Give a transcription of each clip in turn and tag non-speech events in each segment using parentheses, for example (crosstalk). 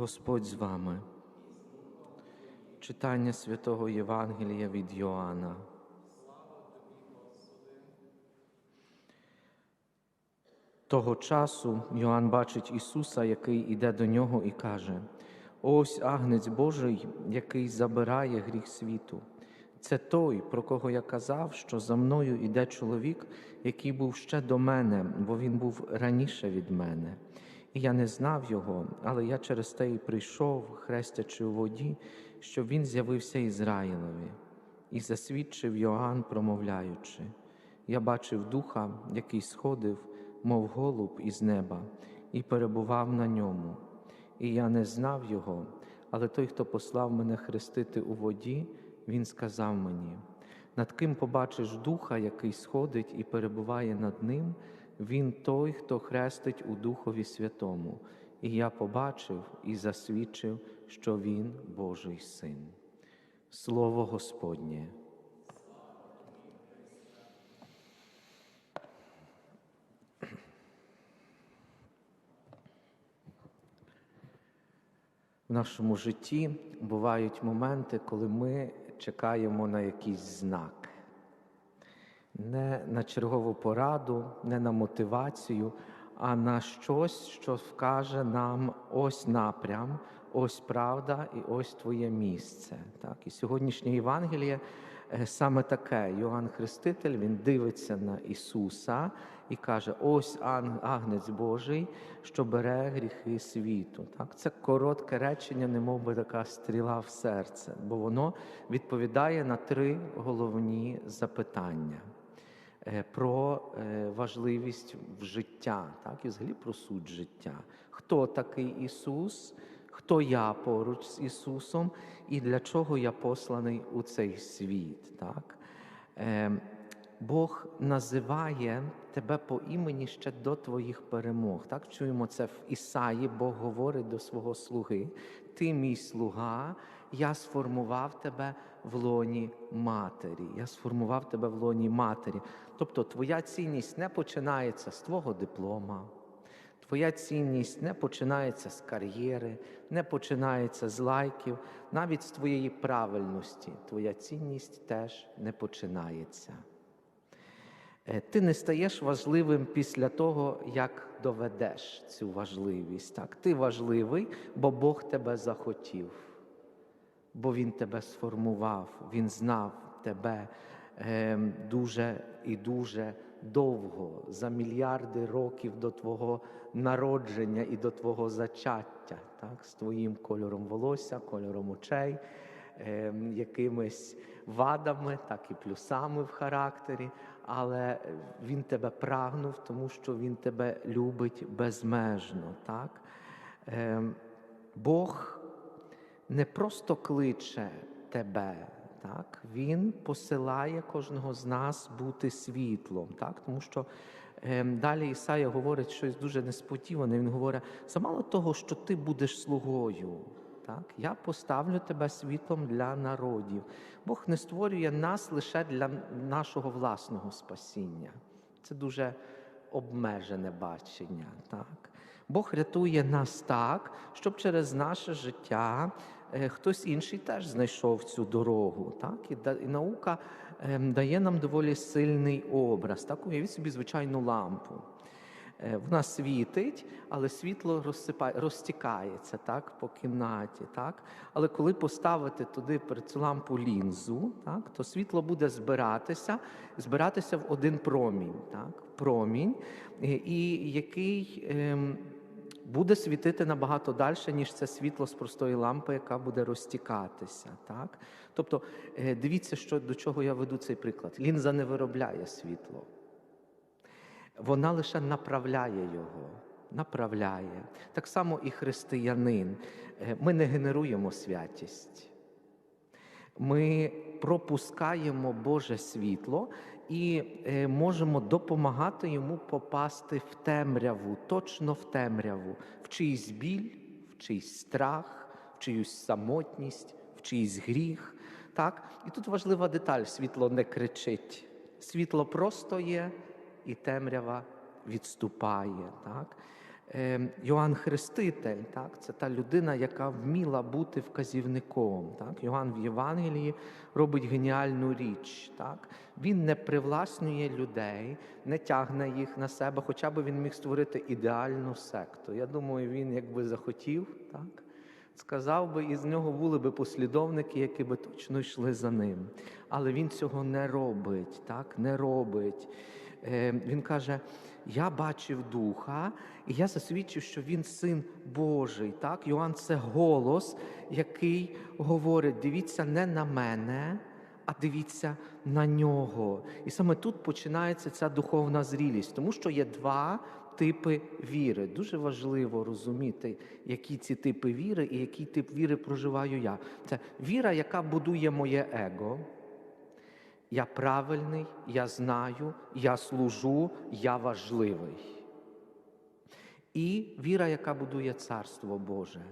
Господь з вами. Читання святого Євангелія від Йоанна. Того часу Йоанн бачить Ісуса, який іде до нього, і каже: Ось агнець Божий, який забирає гріх світу. Це той, про кого я казав, що за мною іде чоловік, який був ще до мене, бо він був раніше від мене. І я не знав його, але я через те і прийшов, хрестячи у воді, щоб він з'явився Ізраїлові. І засвідчив Йоанн, промовляючи: Я бачив духа, який сходив, мов голуб із неба, і перебував на ньому. І я не знав його, але той, хто послав мене хрестити у воді, він сказав мені: над ким побачиш духа, який сходить і перебуває над ним, він той, хто хрестить у Духові Святому. І я побачив і засвідчив, що він Божий син. Слово Господнє. В нашому житті бувають моменти, коли ми чекаємо на якийсь знак, не на чергову пораду, не на мотивацію, а на щось, що вкаже нам ось напрям, ось правда і ось твоє місце. Так? І сьогоднішнє Євангеліє е, саме таке. Йоанн Хреститель він дивиться на Ісуса і каже: ось агнець Божий, що бере гріхи світу. Так? Це коротке речення, немов би така стріла в серце, бо воно відповідає на три головні запитання. Е, Про е, важливість в життя, так, і взагалі про суть життя. Хто такий Ісус, хто я поруч з Ісусом, і для чого я посланий у цей світ. Так? Бог називає тебе по імені ще до твоїх перемог. Так чуємо це в Ісаї, Бог говорить до свого слуги: Ти мій слуга, я сформував тебе в лоні матері. Я сформував тебе в лоні матері. Тобто, твоя цінність не починається з твого диплома. Твоя цінність не починається з кар'єри, не починається з лайків, навіть з твоєї правильності. Твоя цінність теж не починається. Е, ти не стаєш важливим після того, як доведеш цю важливість. Так? Ти важливий, бо Бог тебе захотів, бо Він тебе сформував, Він знав тебе ем, дуже і дуже довго, за мільярди років до Твого народження і до Твого зачаття, так? з твоїм кольором волосся, кольором очей. Ем, якимись вадами, так і плюсами в характері, але Він тебе прагнув, тому що Він тебе любить безмежно. Так? Ем, Бог не просто кличе тебе, так? Він посилає кожного з нас бути світлом, так? тому що ем, далі Ісая говорить щось дуже несподіване. Він говорить: замало того, що ти будеш слугою. Так? Я поставлю тебе світлом для народів. Бог не створює нас лише для нашого власного спасіння. Це дуже обмежене бачення. Так? Бог рятує нас так, щоб через наше життя е, хтось інший теж знайшов цю дорогу. Так? І наука ем, дає нам доволі сильний образ. Так? Уявіть собі звичайну лампу. Е, вона світить, але світло розсипає, розтікається так, по кімнаті. Так? Але коли поставити туди перед цю лампу лінзу, так, то світло буде збиратися, збиратися в один промінь. Так? Промінь, е, і який ем, буде світити набагато далі, ніж це світло з простої лампи, яка буде розтікатися. Так? Тобто, е, дивіться, що, до чого я веду цей приклад. Лінза не виробляє світло. Вона лише направляє його, направляє. Так само і християнин. Е, ми не генеруємо святість. Ми пропускаємо Боже світло і е, можемо допомагати йому попасти в темряву, точно в темряву, в чийсь біль, в чийсь страх, в чиюсь самотність, в чийсь гріх. Так? І тут важлива деталь: світло не кричить. Світло просто є і темрява відступає. Так? Е, Йоанн Хреститель, так, це та людина, яка вміла бути вказівником. Так. Йоанн в Євангелії робить геніальну річ. Так. Він не привласнює людей, не тягне їх на себе, хоча б він міг створити ідеальну секту. Я думаю, він якби захотів, так, сказав би, і з нього були би послідовники, які би точно йшли за ним. Але він цього не робить, так, не робить. Е, Він каже: Я бачив духа, і я засвідчив, що він син Божий. Так? Йоанн це голос, який говорить: дивіться не на мене, а дивіться на нього. І саме тут починається ця духовна зрілість, тому що є два типи віри. Дуже важливо розуміти, які ці типи віри і який тип віри проживаю я. Це віра, яка будує моє его. Я правильний, я знаю, я служу, я важливий. І віра, яка будує Царство Боже.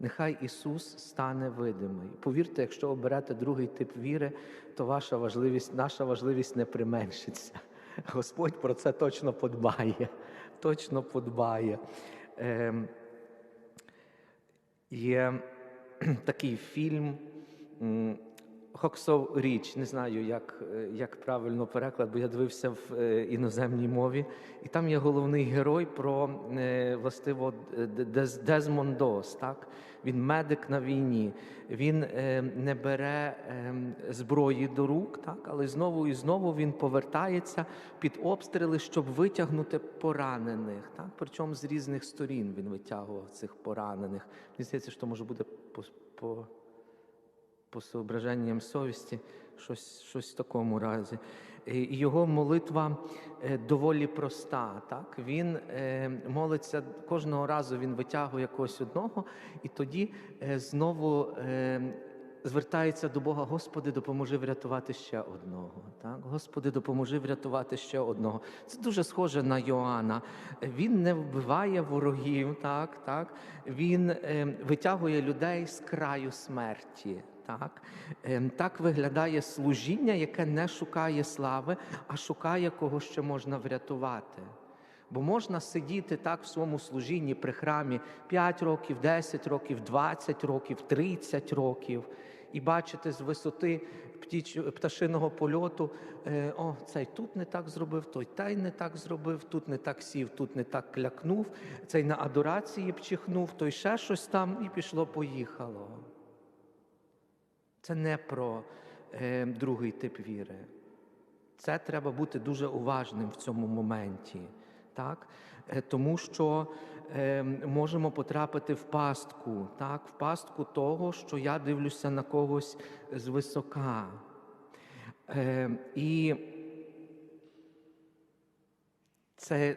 Нехай Ісус стане видимий. Повірте, якщо оберете другий тип віри, то ваша важливість, наша важливість не применшиться. Господь про це точно подбає. Точно подбає. Ем, є (clears throat) такий фільм. Хоксов річ, не знаю, як, е, як правильно переклад, бо я дивився в е, іноземній мові. І там є головний герой про е, властиво Дез- Дезмонд Дос. Так? Він медик на війні, він не бере зброї до рук, так? але знову і знову він повертається під обстріли, щоб витягнути поранених. Так? Причому з різних сторін він витягував цих поранених. Мені здається, що може буде по. По соображенням совісті, щось, щось в такому разі. Його молитва е, доволі проста. Так? Він е, молиться кожного разу, він витягує когось одного, і тоді е, знову звертається до Бога: Господи, допоможи врятувати ще одного. Так? Господи, допоможи врятувати ще одного. Це дуже схоже на Йоанна. Він не вбиває ворогів, так? Так? він витягує людей з краю смерті. Так? Ем, так виглядає служіння, яке не шукає слави, а шукає кого ще можна врятувати. Бо можна сидіти так в своєму служінні при храмі 5 років, 10 років, 20 років, 30 років і бачити з висоти пташиного польоту, е, о, цей тут не так зробив, той той не так зробив, тут не так сів, тут не так клякнув, цей на адорації пчихнув, той ще щось там, і пішло-поїхало. Це не про е, другий тип віри. Це треба бути дуже уважним в цьому моменті, так? Е, тому що е, можемо потрапити в пастку, так? в пастку того, що я дивлюся на когось звисока. Е, і це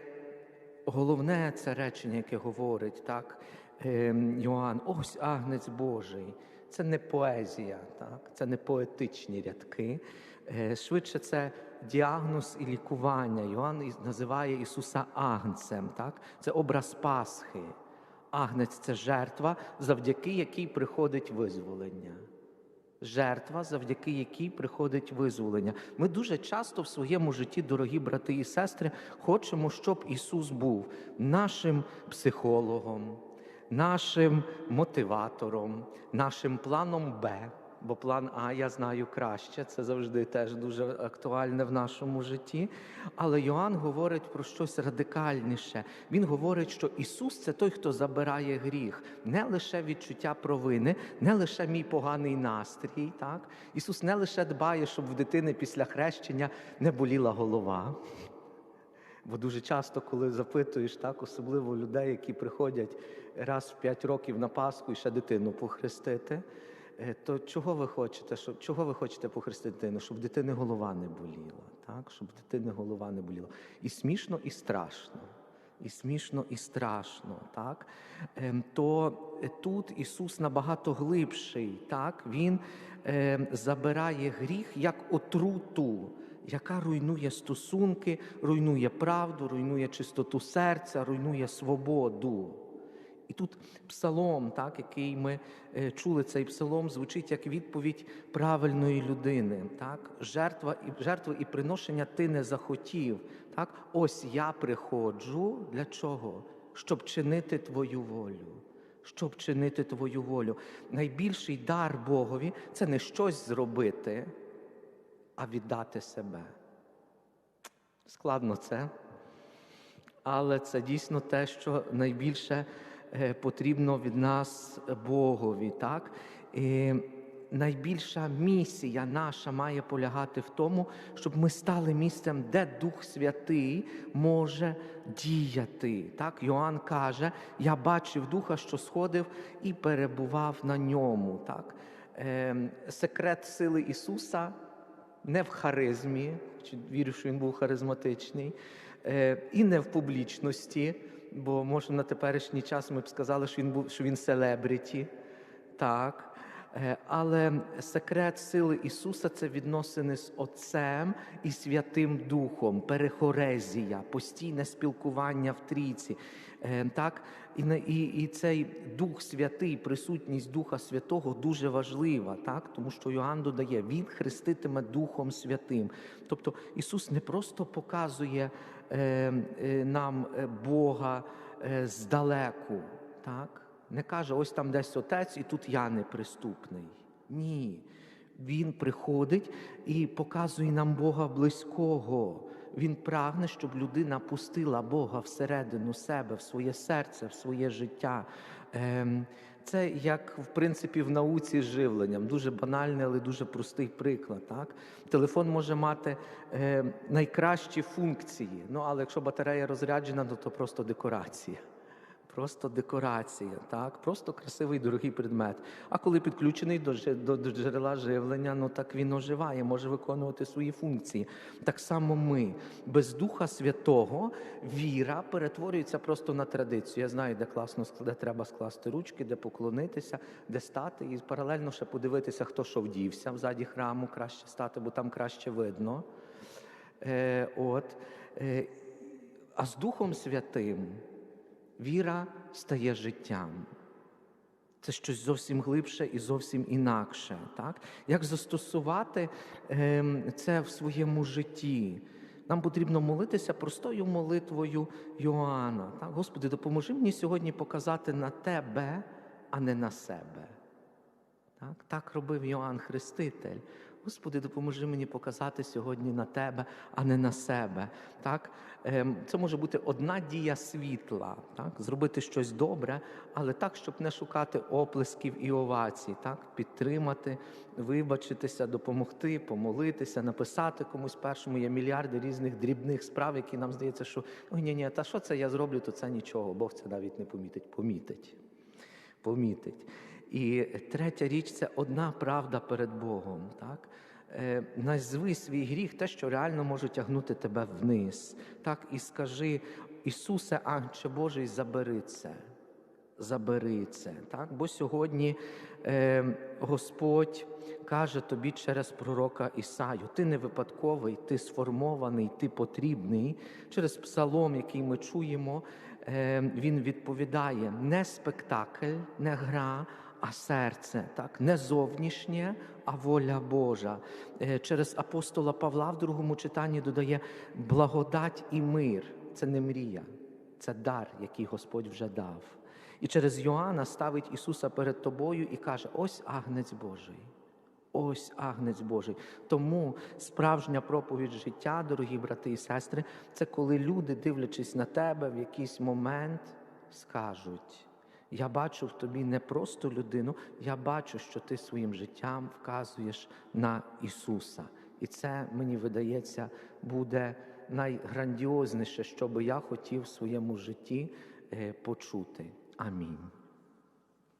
головне це речення, яке говорить так, е, Йоанн, ось агнець Божий. Це не поезія, так? це не поетичні рядки. Е, Швидше це діагноз і лікування. Йоанн називає Ісуса агнцем. Так? Це образ Пасхи. Агнець це жертва, завдяки якій приходить визволення. Жертва, завдяки якій приходить визволення. Ми дуже часто в своєму житті, дорогі брати і сестри, хочемо, щоб Ісус був нашим психологом, нашим мотиватором, нашим планом Б. Бо план А я знаю краще, це завжди теж дуже актуальне в нашому житті. Але Йоанн говорить про щось радикальніше. Він говорить, що Ісус це той, хто забирає гріх, не лише відчуття провини, не лише мій поганий настрій. Так? Ісус не лише дбає, щоб в дитини після хрещення не боліла голова. Бо дуже часто, коли запитуєш, так, особливо людей, які приходять раз в п'ять років на Пасху і ще дитину похрестити, е, то чого ви хочете? Щоб, чого ви хочете похрестити дитину? Щоб дитини голова не боліла, так? щоб дитини голова не боліла. І смішно, і страшно. І смішно, і страшно, так? Ем, то е, тут Ісус набагато глибший, так? Він е, забирає гріх як отруту, яка руйнує стосунки, руйнує правду, руйнує чистоту серця, руйнує свободу. І тут псалом, так, який ми е, чули, цей псалом звучить як відповідь правильної людини. Так? Жертва і жертва і приношення ти не захотів. Так? Ось я приходжу для чого? щоб чинити Твою волю. Щоб чинити Твою волю. Найбільший дар Богові це не щось зробити, а віддати себе. Складно це, але це дійсно те, що найбільше е, потрібно від нас Богові. Так? І найбільша місія наша має полягати в тому, щоб ми стали місцем, де Дух Святий може діяти. Так? Йоанн каже: Я бачив Духа, що сходив і перебував на ньому. Так? Ем, Секрет сили Ісуса не в харизмі, вірю, що він був харизматичний, е, і не в публічності, бо може на теперішній час ми б сказали, що він був що він селебріті. Так. Е, Але секрет сили Ісуса це відносини з Отцем і Святим Духом, перехорезія, постійне спілкування в трійці. Е, Так? І, і, і цей Дух Святий, присутність Духа Святого дуже важлива, так? тому що Йоанн додає, Він хреститиме Духом Святим. Тобто Ісус не просто показує е, е, нам е, Бога е, здалеку. так? Не каже, ось там десь отець, і тут я неприступний. Ні. Він приходить і показує нам Бога близького. Він прагне, щоб людина пустила Бога всередину себе, в своє серце, в своє життя. Ем, Це як в принципі в науці з живленням. Дуже банальний, але дуже простий приклад. Так? Телефон може мати е, найкращі функції. Ну але якщо батарея розряджена, то, то просто декорація. Просто декорація, так? просто красивий дорогий предмет. А коли підключений до, джерела живлення, ну так він оживає, може виконувати свої функції. Так само ми. Без Духа Святого віра перетворюється просто на традицію. Я знаю, де класно де треба скласти ручки, де поклонитися, де стати, і паралельно ще подивитися, хто що вдівся взаді храму, краще стати, бо там краще видно. Е, от. Е, а з Духом Святим віра стає життям. Це щось зовсім глибше і зовсім інакше. Так? Як застосувати ем, це в своєму житті? Нам потрібно молитися простою молитвою Йоанна. Так? Господи, допоможи мені сьогодні показати на тебе, а не на себе. Так, так робив Йоанн Хреститель. Господи, допоможи мені показати сьогодні на тебе, а не на себе. Так? Ем, Це може бути одна дія світла, так? зробити щось добре, але так, щоб не шукати оплесків і овацій, так? підтримати, вибачитися, допомогти, помолитися, написати комусь першому. Є мільярди різних дрібних справ, які нам здається, що ой, ні, ні, та що це я зроблю, то це нічого. Бог це навіть не помітить. Помітить. Помітить. І третя річ це одна правда перед Богом. Так? Е, назви свій гріх те, що реально може тягнути тебе вниз. Так? І скажи, Ісусе, Ангче Божий, забери це. Забери це. Так? Бо сьогодні е, Господь каже тобі через пророка Ісаю: ти не випадковий, ти сформований, ти потрібний. Через псалом, який ми чуємо, е, він відповідає: не спектакль, не гра, а серце, так? не зовнішнє, а воля Божа. Е, Через апостола Павла в другому читанні додає благодать і мир. Це не мрія, це дар, який Господь вже дав. І через Йоанна ставить Ісуса перед тобою і каже: ось агнець Божий. Ось агнець Божий. Тому справжня проповідь життя, дорогі брати і сестри, це коли люди, дивлячись на тебе, в якийсь момент скажуть: Я бачу в тобі не просто людину, я бачу, що ти своїм життям вказуєш на Ісуса. І це мені видається буде найграндіозніше, що би я хотів в своєму житті е, почути. Амінь.